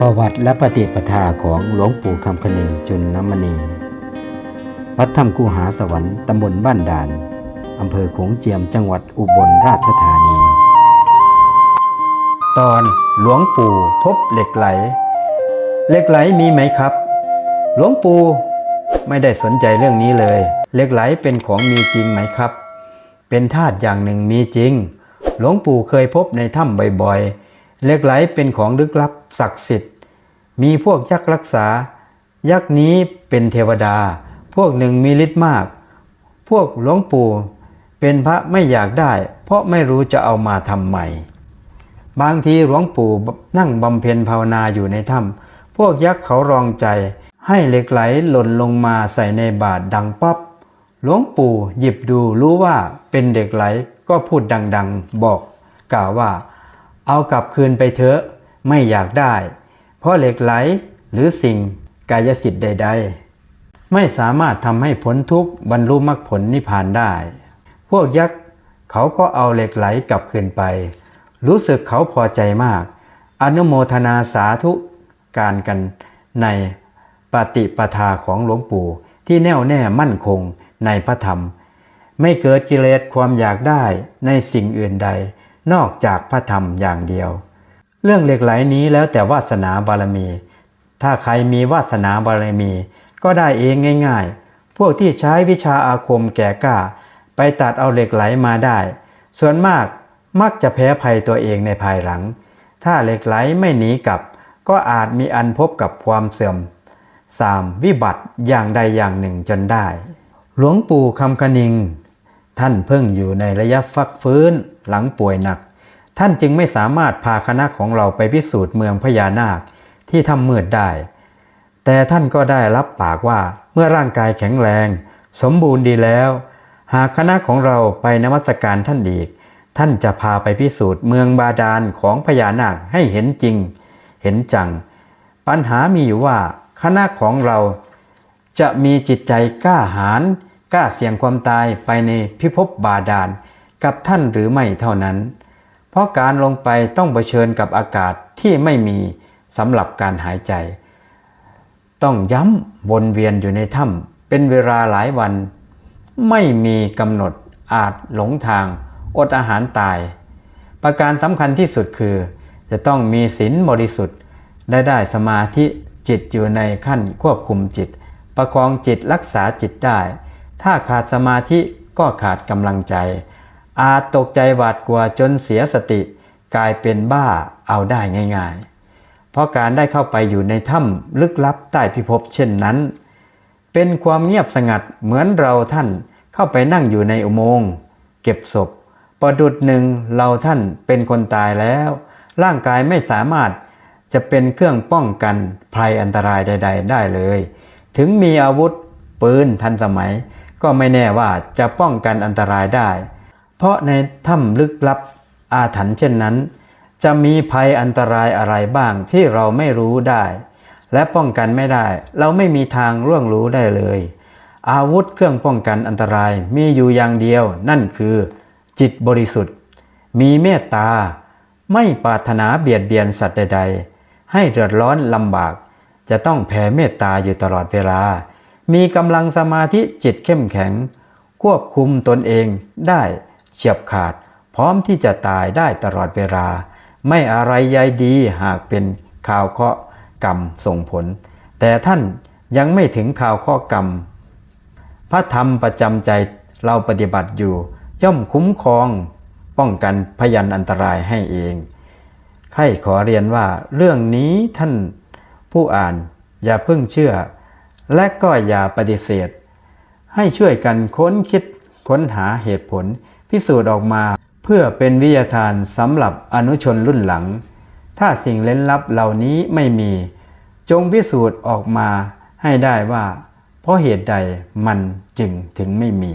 ประวัติและปฏิปทาของหลวงปู่คำคนึงจุลนมณี วัดถ้ำกูหาสวรรค์ตำบลบ้านด่าน อำเภอโขงเจียมจังหวัดอุบลราชธานี ตอนหลวงปู่พบเหล็กไหล เหล็กไหลมีไหมครับ หลวงปู่ไม่ได้สนใจเรื่องนี้เลย เหล็กไหลเป็นของมีจริงไหมครับ เป็นธาตุอย่างหนึ่งมีจริง หลวงปู่เคยพบในถ้ำบ่อยๆ เหล็กไหลเป็นของลึกลับศักดิ์สิทธิ์ มีพวกยักษ์รักษา ยักษ์นี้เป็นเทวดา พวกหนึ่งมีฤทธิ์มาก พวกหลวงปู่เป็นพระไม่อยากได้ เพราะไม่รู้จะเอามาทำใหม่ บางทีหลวงปู่นั่งบำเพ็ญภาวนาอยู่ในถ้ำพวกยักษ์เขารองใจให้เหล็กไหลหล่นลงมาใส่ในบาตรดังป๊อบหลวงปู่หยิบดูรู้ว่าเป็นเหล็กไหลก็พูดดังๆ บอกกล่าวว่า เอากลับคืนไปเถอะ ไม่อยากได้ เพราะเหล็กไหลหรือสิ่งกายสิทธิ์ใด ๆ ไม่สามารถทำให้พ้นทุกข์บรรลุมรรคผลนิพพานได้ พวกยักษ์เขาก็เอาเหล็กไหลกลับคืนไป รู้สึกเขาพอใจมาก อนุโมทนาสาธุการกันในปฏิปทาของหลวงปู่ที่แน่วแน่มั่นคงในพระธรรม ไม่เกิดกิเลสความอยากได้ในสิ่งอื่นใด นอกจากพระธรรมอย่างเดียว เรื่องเหล็กไหลนี้แล้วแต่วาสนาบารมี ถ้าใครมีวาสนาบารมี ก็ได้เองง่าย ๆ พวกที่ใช้วิชาอาคมแก่กล้า ไปตัดเอาเหล็กไหลมาได้ ส่วนมากมักจะแพ้ภัยตัวเองในภายหลัง ถ้าเหล็กไหลไม่หนีกลับ ก็อาจมีอันพบกับความเสื่อมสามวิบัติอย่างใดอย่างหนึ่งจนได้ หลวงปู่คำคณิง ท่านเพิ่งอยู่ในระยะฟักฟื้น หลังป่วยหนัก ท่านจึงไม่สามารถพาคณะของเราไปพิสูจน์เมืองพญานาคที่ทำมืดได้ แต่ท่านก็ได้รับปากว่าเมื่อร่างกายแข็งแรง สมบูรณ์ดีแล้ว หากคณะของเราไปนมัสการท่านอีก ท่านจะพาไปพิสูจน์เมืองบาดาลของพญานาคให้เห็นจริง เห็นจัง ปัญหามีอยู่ว่าคณะของเราจะมีจิตใจกล้าหาญกล้าเสี่ยงความตายไปในพิภพบาดาล กับท่านหรือไม่เท่านั้น เพราะการลงไปต้องเผชิญกับอากาศที่ไม่มีสำหรับการหายใจ ต้องย้ำวนเวียนอยู่ในถ้ำเป็นเวลาหลายวัน ไม่มีกำหนดอาจหลงทาง อดอาหารตาย ประการสำคัญที่สุดคือ จะต้องมีศีลบริสุทธิ์ได้ได้สมาธิจิตอยู่ในขั้นควบคุมจิต ประคองจิตรักษาจิตได้ ถ้าขาดสมาธิก็ขาดกำลังใจ อาจตกใจหวาดกลัวจนเสียสติ กลายเป็นบ้าเอาได้ง่าย ๆ เพราะการได้เข้าไปอยู่ในถ้ำลึกลับใต้พิภพเช่นนั้น เป็นความเงียบสงัดเหมือนเราท่านเข้าไปนั่งอยู่ในอุโมงค์เก็บศพประดุดหนึ่งเราท่านเป็นคนตายแล้ว ร่างกายไม่สามารถจะเป็นเครื่องป้องกันภัยอันตรายใด ๆ ได้เลย ถึงมีอาวุธปืนทันสมัย ก็ไม่แน่ว่าจะป้องกันอันตรายได้ เพราะในถ้ำลึกลับอาถรรพ์เช่นนั้น จะมีภัยอันตรายอะไรบ้างที่เราไม่รู้ได้ และป้องกันไม่ได้ เราไม่มีทางร่วงรู้ได้เลย อาวุธเครื่องป้องกันอันตรายมีอยู่อย่างเดียว นั่นคือ จิตบริสุทธิ์ มีเมตตา ไม่ปรารถนาเบียดเบียนสัตว์ใด ๆ ให้เดือดร้อนลำบาก จะต้องแผ่เมตตาอยู่ตลอดเวลา มีกำลังสมาธิจิตเข้มแข็ง ควบคุมตนเองได้ เฉียบขาด พร้อมที่จะตายได้ตลอดเวลา ไม่อะไรใยดีหากเป็นข่าวเคราะห์กรรมส่งผล แต่ท่านยังไม่ถึงข่าวข้อกรรม พระธรรมประจำใจเราปฏิบัติอยู่ ย่อมคุ้มครอง ป้องกันพยันอันตรายให้เองใครขอเรียนว่าเรื่องนี้ท่านผู้อ่านอย่าเพิ่งเชื่อ และก็อย่าปฏิเสธ ให้ช่วยกันค้นคิดค้นหาเหตุผล พิสูจน์ออกมา เพื่อเป็นวิทยาทานสำหรับอนุชนรุ่นหลัง ถ้าสิ่งเล้นลับเหล่านี้ไม่มี จงพิสูจน์ออกมาให้ได้ว่า เพราะเหตุใดมันจึงถึงไม่มี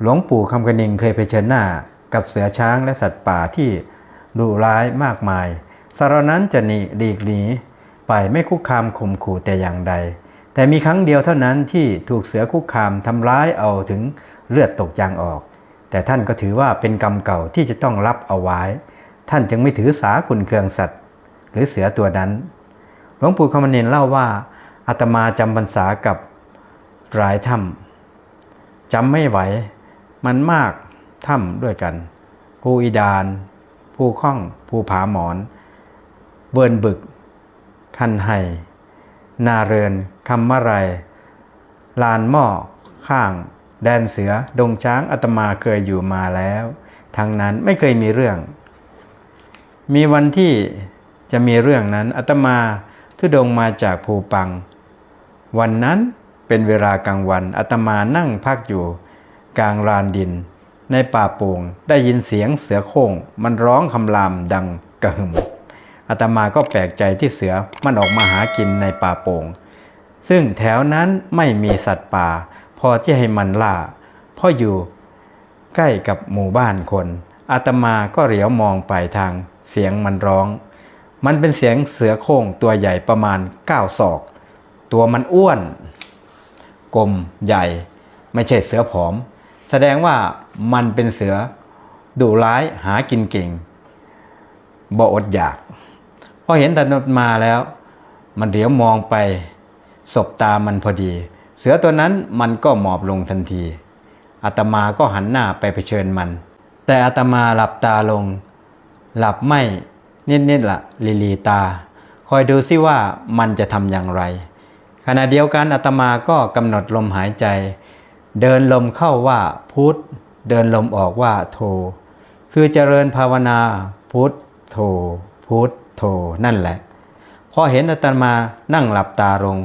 หลวงปู่คำกระนิงเคยเผชิญหน้ากับเสือช้างและสัตว์ป่าที่ดุร้ายมากมายสารนั้นจะหนีหลีกหนีไปไม่คุกคามข่มขู่แต่อย่างใด แต่มีครั้งเดียวเท่านั้นที่ถูกเสือคุกคามทำร้ายเอาถึงเลือดตกยางออก แต่ท่านก็ถือว่าเป็นกรรมเก่าที่จะต้องรับเอาไว้ ท่านจึงไม่ถือสาคุณเคืองสัตว์ หรือเสือตัวนั้น หลวงปู่คำนินเล่าว่าอาตมาจำพรรษากับหลายถ้ำจำไม่ไหว มันมากถ้ำด้วยกัน ภูอีดาน ภูข้อง ภูผาหมอน เวิร์นบึก คันไห่ นาเรินคำมะไร ลานหม้อ ข้าง แดนเสือ ดงช้างอาตมาเคยอยู่มาแล้ว ทั้งนั้นไม่เคยมีเรื่อง มีวันที่จะมีเรื่องนั้นอาตมาทุดงมาจากภูปัง วันนั้นเป็นเวลากลางวันอาตมานั่งพักอยู่ กลางลานดิน ในป่าโป่งได้ยินเสียงเสือโคร่ง มันร้องคำรามดังกระหึ่ม อาตมาก็แปลกใจที่เสือมันออกมาหากินในป่าโป่ง ซึ่งแถวนั้นไม่มีสัตว์ป่า พอที่ให้มันล่าเพราะอยู่ใกล้กับหมู่บ้านคน อาตมาก็เหลียวมองไปทางเสียงมันร้อง มันเป็นเสียงเสือโคร่งตัวใหญ่ประมาณ9ศอก ตัวมันอ้วน กลมใหญ่ ไม่ใช่เสือผอม แสดงว่ามันเป็นเสือดุร้ายหากินเก่งบ่อดอยาก พอเห็นตนมาแล้ว มันเหลียวมองไปสบตามันพอดี เสือตัวนั้นมันก็หมอบลงทันทีอาตมาก็หันหน้าไปเผชิญมัน แต่อาตมาหลับตาลง หลับไม่นิดๆละลีลีตา คอยดูซิว่ามันจะทำอย่างไร ขณะเดียวกันอาตมาก็กำหนดลมหายใจ เดินลมเข้าว่าพุทธเดินลมออกว่าโท คือเจริญภาวนาพุทธโทพุทธ โทนั่นแหละ พอเห็นอาตมานั่งหลับตาลง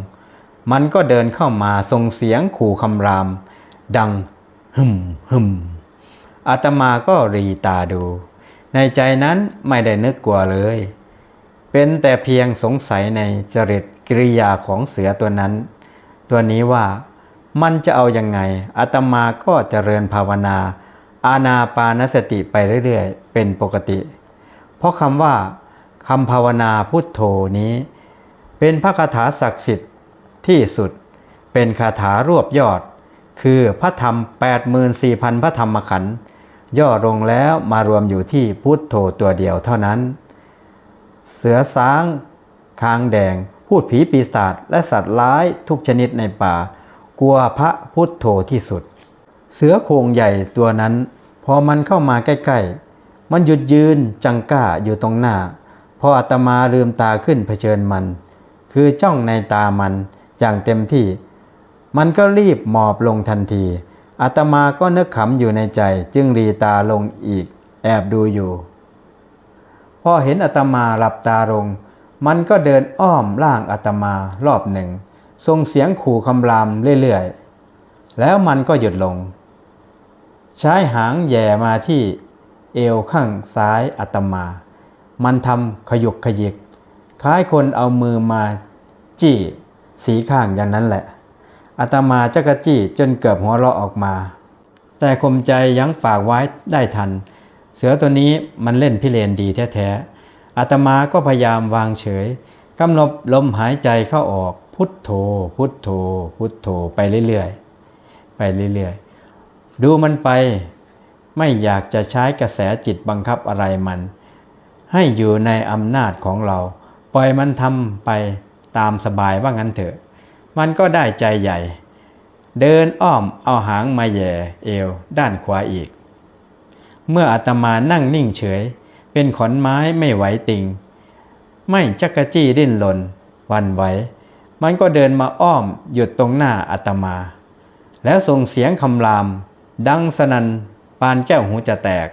มันก็เดินเข้ามาส่งเสียงขู่คำราม ดังหึมหึมอาตมาก็รีตาดู ในใจนั้นไม่ได้นึกกลัวเลย เป็นแต่เพียงสงสัยในจริตกิริยาของเสือตัวนั้น ตัวนี้ว่ามันจะเอาอยัางไงอาตมาก็เจริญภาวนา อาณาปานสติไปเรื่อยๆ เป็นปกติ เพราะคำว่า คำภาวนาพุทโธนี้ เป็นพระคาถาศักดิ์สิทธิ์ที่สุดเป็นคาถารวบยอด คือพระธรรม 84,000 พระธรรมขันธ์ย่อลงแล้วมารวมอยู่ที่พุทโธตัวเดียวเท่านั้น เสือสางคางแดง พูดผีปีศาจและสัตว์ร้ายทุกชนิดในป่า กลัวพระพุทโธที่สุด เสือโครงใหญ่ตัวนั้น พอมันเข้ามาใกล้ ๆ มันหยุดยืนจังก้าอยู่ตรงหน้า ออาตมาลืมตาขึ้นเผชิญมัน คือจ้องในตามันอย่างเต็มที่ มันก็รีบหมอบลงทันทีอาตมาก็นึกขำอยู่ในใจจึงรีตาลงอีก แอบดูอยู่ พอเห็นอาตมาหลับตาลง มันก็เดินอ้อมล่างอาตมารอบหนึ่งส่งเสียงขู่คำรามเรื่อยๆ แล้วมันก็หยุดลง ใช้หางแย่มาที่เอวข้างซ้ายอาตมา มันทำขยุกขยิก คล้ายคนเอามือมาจี้สีข้างอย่างนั้นแหละอาตมาจักรจี้จนเกือบหัวเราะออกมา แต่คมใจยั้งปากไว้ได้ทัน เสือตัวนี้มันเล่นพิเรนดีแท้ๆอาตมาก็พยายามวางเฉยกำหนดลมหายใจเข้าออกพุทโธ พุทโธ พุทโธไปเรื่อยๆ ไปเรื่อยๆ ดูมันไป ไม่อยากจะใช้กระแสจิตบังคับอะไรมัน ให้อยู่ในอำนาจของเรา ปล่อยมันทำไปตามสบายว่างั้นเถอะ มันก็ได้ใจใหญ่ เดินอ้อมเอาหางมาแย่เอวด้านขวาอีก เมื่ออาตมานั่งนิ่งเฉย เป็นขอนไม้ไม่ไหวติง ไม่จักกะจี้ดิ้นรนวันไหว มันก็เดินมาอ้อมหยุดตรงหน้าอาตมา แล้วส่งเสียงคำราม ดังสนันปานแก้วหูจะแตก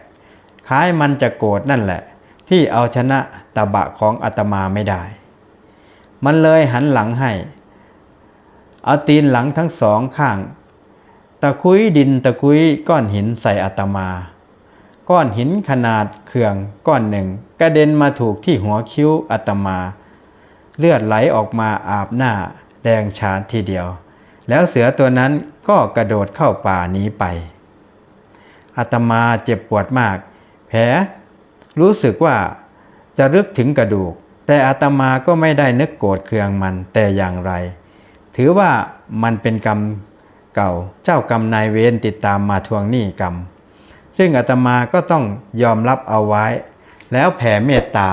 คล้ายมันจะโกรธนั่นแหละ ที่เอาชนะตะบะของอาตมาไม่ได้ มันเลยหันหลังให้ เอาตีนหลังทั้งสองข้าง ตะคุยดินตะคุยก้อนหินใส่อาตมา ก้อนหินขนาดเขื่องก้อนหนึ่งกระเด็นมาถูกที่หัวคิ้วอาตมา เลือดไหลออกมาอาบหน้าแดงฉานทีเดียว แล้วเสือตัวนั้นก็กระโดดเข้าป่านี้ไปอาตมาเจ็บปวดมาก แผล รู้สึกว่าจะรึกถึงกระดูก แต่อาตมาก็ไม่ได้นึกโกรธเคืองมันแต่อย่างไร ถือว่ามันเป็นกรรมเก่าเจ้ากรรมนายเวรติดตามมาทวงหนี้กรรม ซึ่งอาตมาก็ต้องยอมรับเอาไว้ แล้วแผ่เมตตา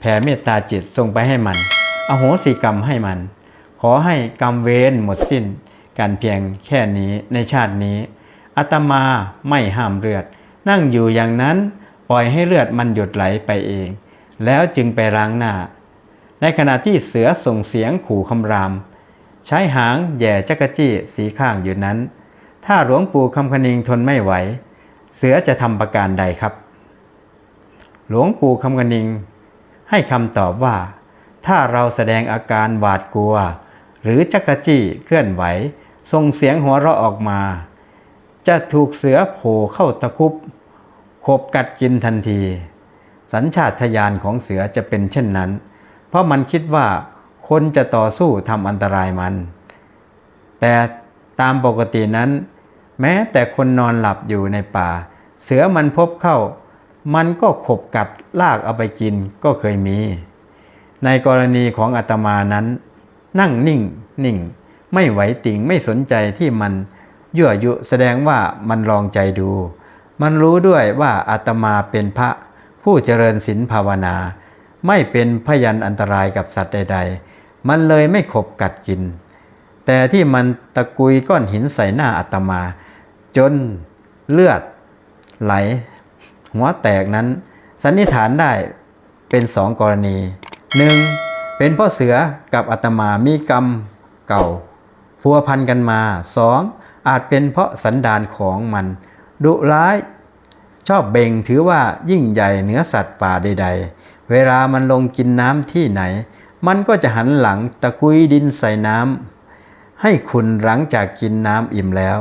แผ่เมตตาจิตส่งไปให้มัน อโหสิกรรมให้มัน ขอให้กรรมเวรหมดสิ้นกันเพียงแค่นี้ในชาตินี้อาตมาไม่ห้ามเลือด นั่งอยู่อย่างนั้น ล่อยให้เลือดมันหยดไหลไปเอง แล้วจึงไปล้างหน้า ในขณะที่เสือส่งเสียงขู่คำราม ใช้หางแย่จักรจี้สีข้างอยู่นั้น ถ้าหลวงปู่คำคณิงทนไม่ไหว เสือจะทำประการใดครับ หลวงปู่คำคณิง ให้คำตอบว่า ถ้าเราแสดงอาการหวาดกลัว หรือจักรจี้เคลื่อนไหวส่งเสียงหัวเราะออกมา จะถูกเสือโผล่เข้าตะคุบ ขบกัดกินทันที สัญชาตญาณของเสือจะเป็นเช่นนั้น เพราะมันคิดว่าคนจะต่อสู้ทำอันตรายมัน แต่ตามปกตินั้น แม้แต่คนนอนหลับอยู่ในป่า เสือมันพบเข้า มันก็ขบกัดลากเอาไปกินก็เคยมี ในกรณีของอาตมานั้น นั่งนิ่งนิ่ง ไม่ไหวติ่งไม่สนใจที่มันยั่วยุแสดงว่ามันลองใจดู มันรู้ด้วยว่าอาตมาเป็นพระ ผู้เจริญศีลภาวนา ไม่เป็นพยันอันตรายกับสัตว์ใด ๆ มันเลยไม่ขบกัดกิน แต่ที่มันตะกุยก้อนหินใส่หน้าอาตมา จนเลือดไหล หัวแตกนั้น สันนิษฐานได้เป็นสองกรณีหนึ่งเป็นเพ่อเสือกับอาตมามีกรรมเก่าพัวพันกันมาสองอาจเป็นเพราะสันดานของมัน ดุร้าย ชอบเบ่งถือว่ายิ่งใหญ่เหนือสัตว์ป่าใด ๆ เวลามันลงกินน้ำที่ไหน มันก็จะหันหลังตะกุยดินใส่น้ำให้คุณหลังจากกินน้ำอิ่มแล้ว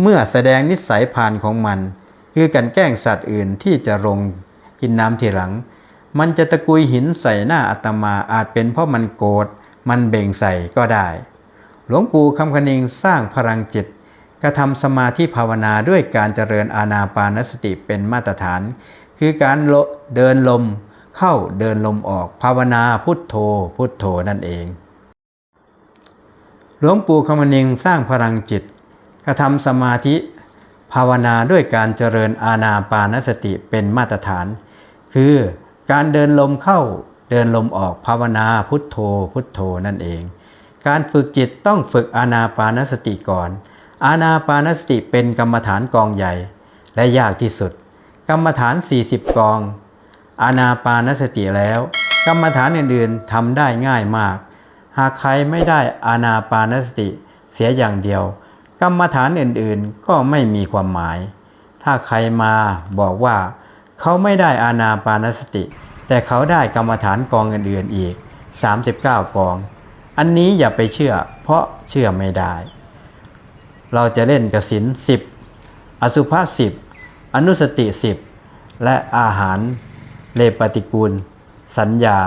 เมื่อแสดงนิสัยพานของมัน คือการแกล้งสัตว์อื่นที่จะลงกินน้ำทีหลัง มันจะตะกุยหินใส่หน้าอาตมาอาจเป็นเพราะมันโกรธมันเบ่งใส่ก็ได้ หลวงปู่คำคณิงสร้างพลังจิต กระทำสมาธิภาวนาด้วยการเจริญอาณาปานสติเป็นมาตรฐาน คือการเดินลมเข้าเดินลมออกภาวนาพุทโธ พุทโธนั่นเอง หลวงปู่คำคณิงสร้างพลังจิต กระทำสมาธิ ภาวนาด้วยการเจริญอาณาปานสติเป็นมาตรฐาน คือการเดินลมเข้าเดินลมออกภาวนาพุทโธ พุทโธนั่นเอง การฝึกจิตต้องฝึกอาณาปานสติก่อน อาณาปานสติเป็นกรรมฐานกองใหญ่ และยากที่สุด กรรมฐาน 40 กอง อาณาปานสติแล้ว กรรมฐานอื่นๆทำได้ง่ายมาก หากใครไม่ได้อาณาปานสติเสียอย่างเดียว กรรมฐานอื่นๆก็ไม่มีความหมาย ถ้าใครมาบอกว่า เขาไม่ได้อาณาปานสติ แต่เขาได้กรรมฐานกองอื่นๆอีก 39 กอง อันนี้อย่าไปเชื่อ เพราะเชื่อไม่ได้ เราจะเล่นกสินสิบอสุภาสิบอนุสติสิบและอาหารเลปฏิกูล สัญญา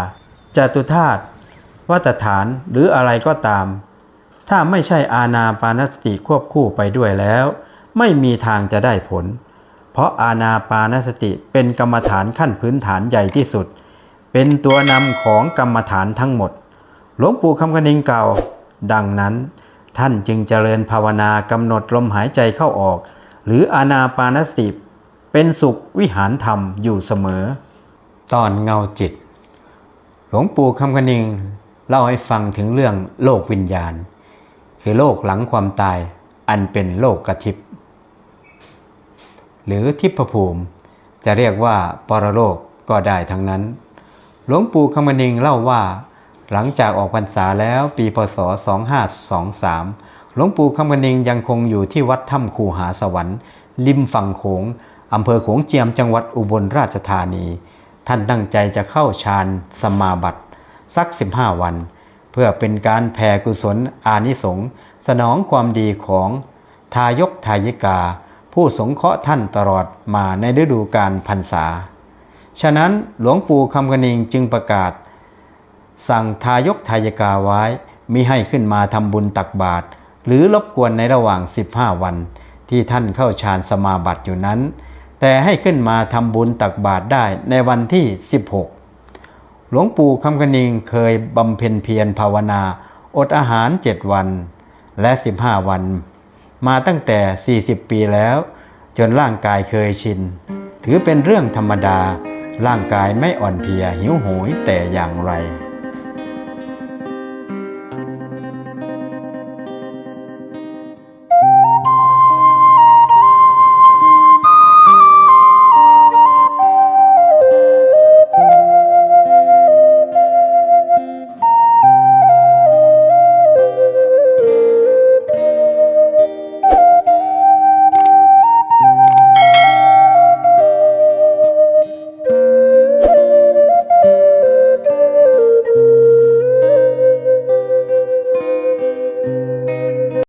จตุธาตุวัตฐานหรืออะไรก็ตาม ถ้าไม่ใช่อาณาปานสติควบคู่ไปด้วยแล้ว ไม่มีทางจะได้ผล เพราะอาณาปานสติเป็นกรรมฐานขั้นพื้นฐานใหญ่ที่สุด เป็นตัวนำของกรรมฐานทั้งหมด หลวงปู่คำคณิงเก่า ดังนั้น ท่านจึงเจริญภาวนากำหนดลมหายใจเข้าออก หรืออาณาปานสติเป็นสุขวิหารธรรมอยู่เสมอ ตอนเงาจิต หลวงปู่คำคณิงเล่าให้ฟังถึงเรื่องโลกวิญญาณ คือโลกหลังความตายอันเป็นโลกกระทิบหรือทิพภูมิ จะเรียกว่าปรโลกก็ได้ทั้งนั้น หลวงปู่คำมณิงเล่าว่า หลังจากออกพรรษาแล้วปีพศ 2523 หลวงปู่คำมณิงยังคงอยู่ที่วัดถ้ำคูหาสวรรค์ ริมฝั่งโขงอำเภอโขงเจียมจังหวัดอุบลราชธานี ท่านตั้งใจจะเข้าฌานสมาบัติสัก 15 วัน เพื่อเป็นการแผ่กุศลอานิสงส์สนองความดีของทายกทายิกา ผู้สงเคราะห์ท่านตลอดมาในฤดูกาลพรรษา ฉะนั้นหลวงปู่คำกนิงจึงประกาศ สั่งทายกทายกาไว้มิให้ขึ้นมาทำบุญตักบาตรหรือรบกวนในระหว่าง 15 วัน ที่ท่านเข้าฌานสมาบัติอยู่นั้น แต่ให้ขึ้นมาทำบุญตักบาตรได้ในวันที่ 16 หลวงปู่คำกนิงเคยบำเพ็ญเพียรภาวนา อดอาหาร7วัน และ 15 วัน มาตั้งแต่ 40 ปีแล้ว จนร่างกายเคยชิน ถือเป็นเรื่องธรรมดา ร่างกายไม่อ่อนเพลียหิวโหยแต่อย่างไร